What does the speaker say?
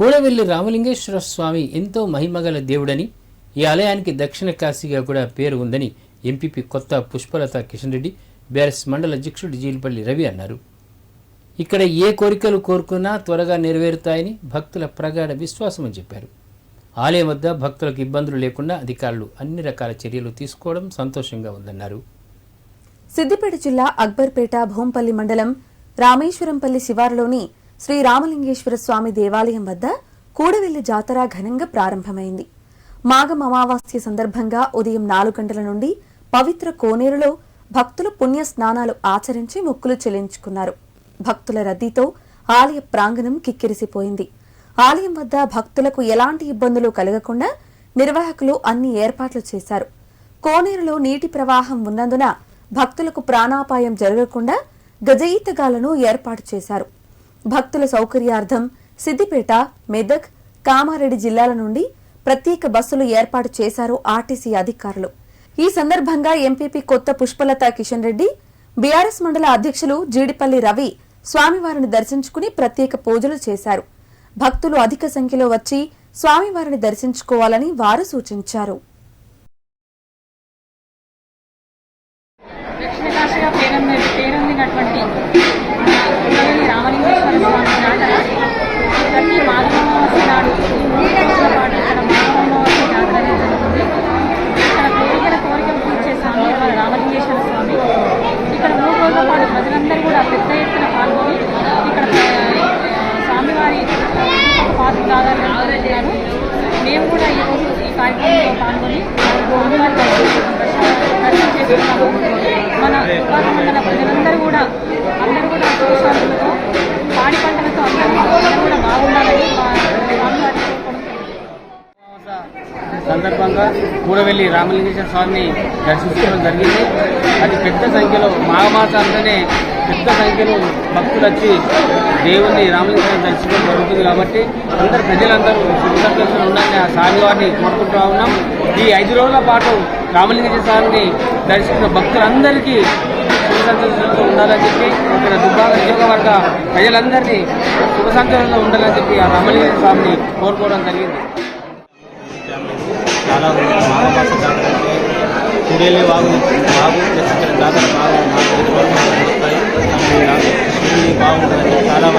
కూడవెల్లి రామలింగేశ్వర స్వామి ఎంతో మహిమగల దేవుడని ఈ ఆలయానికి దక్షిణ కాశీగా కూడా పేరు ఉందని ఎంపీపీ కొత్త పుష్పలత కిషన్ రెడ్డి బీఆర్ఎస్ మండల అధ్యక్షుడు జీలిపల్లి రవి అన్నారు. ఇక్కడ ఏ కోరికలు కోరుకున్నా త్వరగా నెరవేరుతాయని భక్తుల ప్రగాఢ విశ్వాసమని చెప్పారు. ఆలయం వద్ద భక్తులకు ఇబ్బందులు లేకుండా అధికారులు అన్ని రకాల చర్యలు తీసుకోవడం సంతోషంగా ఉందన్నారు. సిద్దిపేట జిల్లా అక్బర్పేట భూంపల్లి మండలం రామేశ్వరంపల్లి శివారులోని శ్రీ రామలింగేశ్వర స్వామి దేవాలయం వద్ద కూడవెల్లి జాతర ఘనంగా ప్రారంభమైంది. మాఘం అమావాస్య సందర్భంగా ఉదయం నాలుగు గంటల నుండి పవిత్ర కోనేరులో భక్తులు పుణ్య స్నానాలు ఆచరించి మొక్కులు చెల్లించుకున్నారు. భక్తుల రద్దీతో ఆలయ ప్రాంగణం కిక్కిరిసిపోయింది. ఆలయం వద్ద భక్తులకు ఎలాంటి ఇబ్బందులు కలగకుండా నిర్వాహకులు అన్ని ఏర్పాట్లు చేశారు. కోనేరులో నీటి ప్రవాహం ఉన్నందున భక్తులకు ప్రాణాపాయం జరగకుండా గజయితగాలను ఏర్పాటు చేశారు. భక్తుల సౌకర్యార్థం సిద్దిపేట మెదక్ కామారెడ్డి జిల్లాల నుండి ప్రత్యేక బస్సులు ఏర్పాటు చేశారు ఆర్టీసీ అధికారులు. ఈ సందర్భంగా ఎంపీపీ కొత్త పుష్పలత కిషన్ రెడ్డి బీఆర్ఎస్ మండల అధ్యక్షులు జీడిపల్లి రవి స్వామివారిని దర్శించుకుని ప్రత్యేక పూజలు చేశారు. భక్తులు అధిక సంఖ్యలో వచ్చి స్వామివారిని దర్శించుకోవాలని వారు సూచించారు. దక్షిణ కాశీగా పేరొందినటువంటి స్వామి జాతర ప్రతి మాఘమావాసి నాడు పాటు ఇక్కడ మాఘమావాసి జాతర జరుగుతుంది ఇక్కడ కోరికల కోరికలు తీర్చే స్వామి వారు రామలింగేశ్వర స్వామి ఇక్కడ మూడు రోజుల పాటు ప్రజలందరూ కూడా పెద్ద ఎత్తున పాల్గొని ఇక్కడ స్వామివారి పాత్ర ప్రాధాన్యత మేము కూడా ఈరోజు ఈ కార్యక్రమంలో పాల్గొని దర్శనం చేసుకున్నాము మన ఉపాధి మండల ప్రజలందరూ కూడా అందరూ కూడా కూడవెల్లి రామలింగేశ్వర స్వామిని దర్శించడం జరిగింది. అది పెద్ద సంఖ్యలో మాఘమాసాలలోనే పెద్ద సంఖ్యలో భక్తులు వచ్చి దేవుని రామలింగేశ్వరం దర్శించడం జరుగుతుంది కాబట్టి అందరు ప్రజలందరూ సుఖదర్శనం ఉండాలని ఆ స్వామివారిని కోరుకుంటూ ఉన్నాం. ఈ ఐదు రోజుల పాటు రామలింగేశ్వర స్వామిని దర్శించిన భక్తులందరికీ శుభ సంతోషంతో ఉండాలని చెప్పి ఇక్కడ దుబ్బాక నియోజకవర్గ ప్రజలందరినీ సుఖ సంతోషంలో ఉండాలని చెప్పి ఆ రామలింగేశ్వర స్వామిని కోరుకోవడం జరిగింది. చాలా మాఘమాస జాతర అంటే కుడేలి వాగు వాగు ప్లస్ ఇక్కడ జాతర బాగా నాలుగు రోజులు వస్తాయి శివుని బాగుంటుందని చాలా